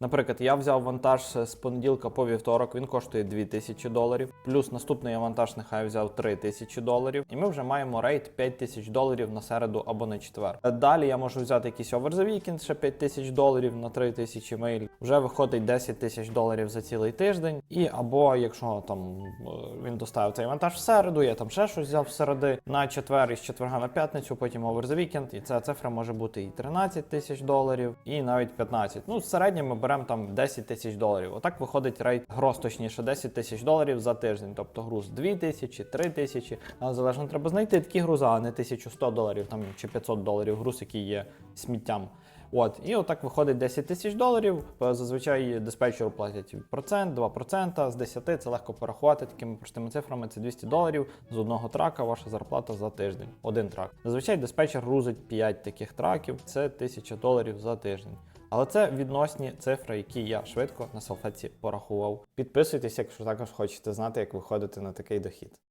Наприклад, я взяв вантаж з понеділка по вівторок, він коштує 2000 доларів. Плюс наступний я вантаж нехай взяв 3000 доларів. І ми вже маємо рейд 5000 доларів на середу або на четвер. Далі я можу взяти якийсь over the weekend, ще 5000 доларів на 3000 миль. Вже виходить 10 тисяч доларів за цілий тиждень. І або якщо там е, він доставив цей вантаж в середу, я там ще щось взяв в середи на четвер і з четверга на п'ятницю, потім over the weekend, і ця цифра може бути і 13 тисяч доларів, і навіть 15. Ну, в середньому ми беремо там 10 тисяч доларів. Отак виходить рейд гроз точніше 10 тисяч доларів за тиждень. Тобто груз 2 тисячі, 3 тисячі. Але залежно треба знайти такі груза, а не 1100 доларів там чи 500 доларів груз, який є сміттям. От, і отак виходить 10 тисяч доларів. Е, Зазвичай диспетчеру платять процент, 2% з 10 це легко порахувати такими простими цифрами. Це 200 доларів з одного трака, ваша зарплата за тиждень. Один трак. Зазвичай диспетчер грузить 5 таких траків, це 1000 доларів за тиждень. Але це відносні цифри, які я швидко на салфетці порахував. Підписуйтесь, якщо також хочете знати, як виходити на такий дохід.